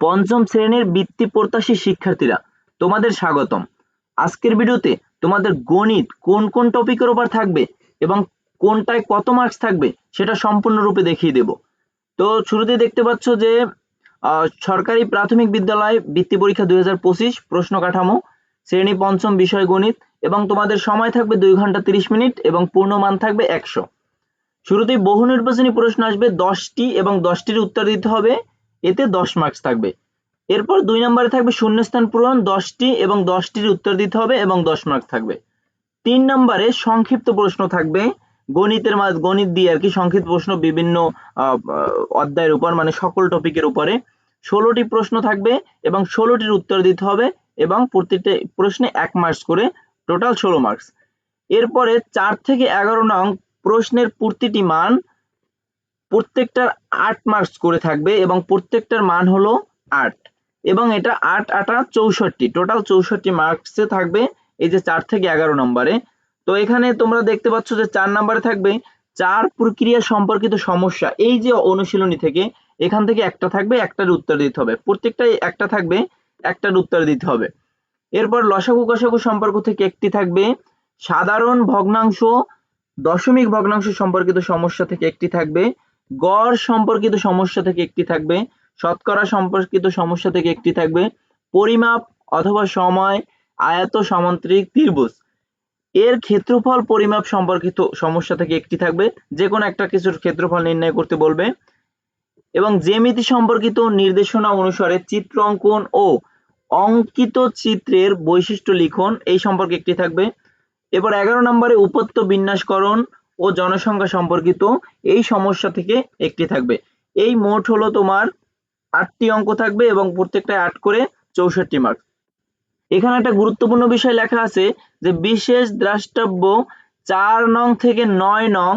পঞ্চম শ্রেণির বৃত্তি প্রত্যাশী শিক্ষার্থীরা, তোমাদের স্বাগতম। আজকের ভিডিওতে তোমাদের গণিত কোন কোন টপিকের উপর থাকবে এবং কোনটায় কত মার্কস থাকবে সেটা সম্পূর্ণরূপে দেখিয়ে দেব। তো শুরুতে দেখতে পাচ্ছ যে সরকারি প্রাথমিক বিদ্যালয় বৃত্তি পরীক্ষা দুই হাজার পঁচিশ, প্রশ্ন কাঠামো, শ্রেণি পঞ্চম বিষয় গণিত এবং তোমাদের সময় থাকবে দুই ঘণ্টা তিরিশ মিনিট এবং পূর্ণমান থাকবে একশো। শুরুতেই বহু নির্বাচনী প্রশ্ন আসবে, দশটি এবং দশটির উত্তর দিতে হবে। এতে দশ মার্কস থাকবে। এরপর দুই নম্বরে থাকবে শূন্যস্থান পূরণ, দশটি এবং দশটির উত্তর দিতে হবে এবং দশ মার্কস থাকবে। তিন নম্বরে সংক্ষিপ্ত প্রশ্ন থাকবে। গণিতের মাঝ, গণিত দিয়ে আর কি সংক্ষিপ্ত প্রশ্ন বিভিন্ন অধ্যায়ের উপর মানে সকল টপিকের উপরে। ষোলোটি প্রশ্ন থাকবে এবং ষোলোটির উত্তর দিতে হবে এবং প্রতিটি প্রশ্নে এক মার্কস করে টোটাল ষোলো মার্কস এরপরে চার থেকে এগারো নং প্রশ্নের প্রতিটি মান প্রত্যেকটার আট মার্কস করে থাকবে এবং প্রত্যেকটার মান হলো আট। এবং এটা আট, আটা চৌষট্টি। টোটাল চৌষট্টি মার্কসে থাকবে এই যে চার থেকে এগারো নম্বরে। তো এখানে তোমরা দেখতে পাচ্ছ যে চার নম্বরে থাকবে চার প্রক্রিয়া সম্পর্কিত সমস্যা। এই যে অনুশীলনী থেকে এখান থেকে একটা থাকবে, একটার উত্তর দিতে হবে। প্রত্যেকটাই একটা থাকবে, একটার উত্তর দিতে হবে। এরপর লসাগু কষাগু সম্পর্ক থেকে একটি থাকবে। সাধারণ ভগ্নাংশ, দশমিক ভগ্নাংশ সম্পর্কিত সমস্যা থেকে একটি থাকবে। গড় সম্পর্কিত সমস্যা থেকে একটি থাকবে, শতকরা সম্পর্কিত সমস্যা থেকে একটি থাকবে, পরিমাপ অথবা সময়, আয়ত সমান্তরিক ত্রিভুজ। এর ক্ষেত্রফল পরিমাপ সম্পর্কিত সমস্যা থেকে একটি থাকবে, যে কোনো একটা কিছুর ক্ষেত্রফল নির্ণয় করতে বলবে। এবং জ্যামিতি সম্পর্কিত নির্দেশনা অনুসারে চিত্র অঙ্কন ও অঙ্কিত চিত্রের বৈশিষ্ট্য লিখন এই সম্পর্কে একটি থাকবে। এবার এগারো নম্বরে উপত্য বিন্যাসকরণ ও জনসংখ্যা সম্পর্কিত এই সমস্যা থেকে একটি থাকবে। এই মোট হলো তোমার আটটি অঙ্ক থাকবে এবং প্রত্যেকটায় আট করে চৌষট্টি মার্ক এখানে একটা গুরুত্বপূর্ণ বিষয় লেখা আছে যে বিশেষ দ্রষ্টব্য চার নং থেকে নয় নং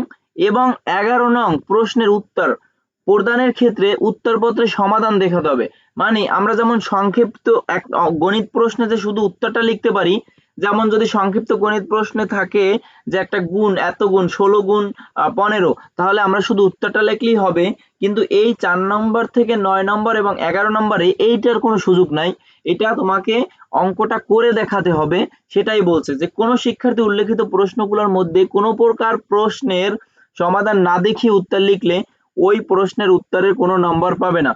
এবং এগারো নং প্রশ্নের উত্তর প্রদানের ক্ষেত্রে উত্তরপত্রে সমাধান দেখাতে হবে। মানে আমরা যেমন সংক্ষিপ্ত এক গণিত প্রশ্নে যে শুধু উত্তরটা লিখতে পারি যেমন যদি সংক্ষিপ্ত গণিত প্রশ্নে থাকে যে একটা গুণ এত গুণ ষোলো গুণ পনেরো, তাহলে আমরা শুধু উত্তরটা লিখলেই হবে। কিন্তু এই চার নম্বর থেকে নয় নম্বর এবং এগারো নম্বরে এইটার কোনো সুযোগ নাই। এটা তোমাকে অঙ্কটা করে দেখাতে হবে। সেটাই বলছে যে কোনো শিক্ষার্থী উল্লেখিত প্রশ্নগুলোর মধ্যে কোনো প্রকার প্রশ্নের সমাধান না দেখিয়ে উত্তর লিখলে ওই প্রশ্নের উত্তরের কোনো নম্বর পাবে না।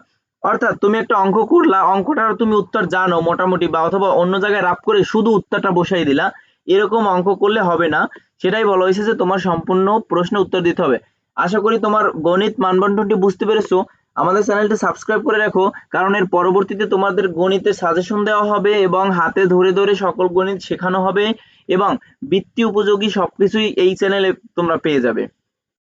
অর্থাৎ তুমি একটা অঙ্ক করলা, অঙ্কটার তুমি উত্তর জানো মোটামুটি বা অথবা অন্য জায়গায় রাপ করে শুধু উত্তরটা বসাই দিলা, এরকম অঙ্ক করলে হবে না। সেটাই বলা হয়েছে যে তোমার সম্পূর্ণ প্রশ্নের উত্তর দিতে হবে। আশা করি তোমার গণিত মানবন্টনটি বুঝতে পেরেছ। আমাদের চ্যানেলটি সাবস্ক্রাইব করে রাখো, কারণ এর পরবর্তীতে তোমাদের গণিতের সাজেশন দেওয়া হবে এবং হাতে ধরে ধরে সকল গণিত শেখানো হবে এবং বৃত্তি উপযোগী সবকিছুই এই চ্যানেলে তোমরা পেয়ে যাবে।